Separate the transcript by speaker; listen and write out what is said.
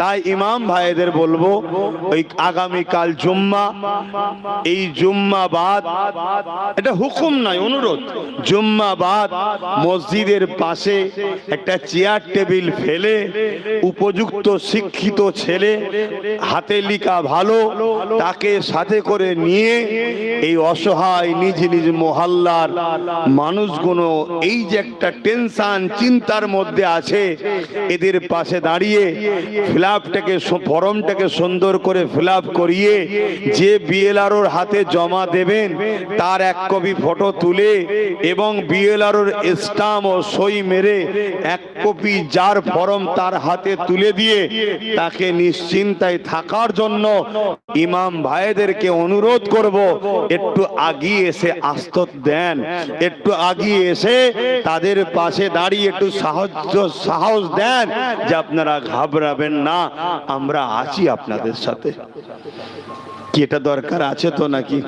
Speaker 1: তাই ইমাম ভাইদের বলব, ওই আগামীকাল জুম্মা, এই জুম্মা বাদ, এটা হুকুম নয়, অনুরোধ। জুম্মা বাদ, মসজিদের পাশে একটা চেয়ার টেবিল ফেলে, উপযুক্ত শিক্ষিত ছেলে, হাতে লিখা ভালো, তাকে সাথে করে নিয়ে এই অসহায় নিজ নিজ মহল্লার মানুষগুলো, এই যে একটা টেনশন, চিন্তার মধ্যে আছে, এদের পাশে দাঁড়িয়ে ফিলাপটাকে ফর্মটাকে সুন্দর করে ফিল করিয়ে যে বিএলআরওর হাতে জমা দেবেন, তার এক কপি ফটো তুলে এবং বিএলআরওর স্টাম্প ও সই মেরে এক কপি যার ফর্ম তার হাতে তুলে দিয়ে তাকে নিশ্চিন্তায় থাকার জন্য ইমাম ভাইদেরকে অনুরোধ করব, একটু আগিয়ে এসে আস্তত দেন। একটু আগিয়ে এসে তাদের পাশে দাঁড়িয়ে একটু সাহায্য সাহস দেন যে আপনারা ঘাবড়াবেন না আমরা আছি আপনাদের সাথে। কি এটা দরকার আছে তো নাকি?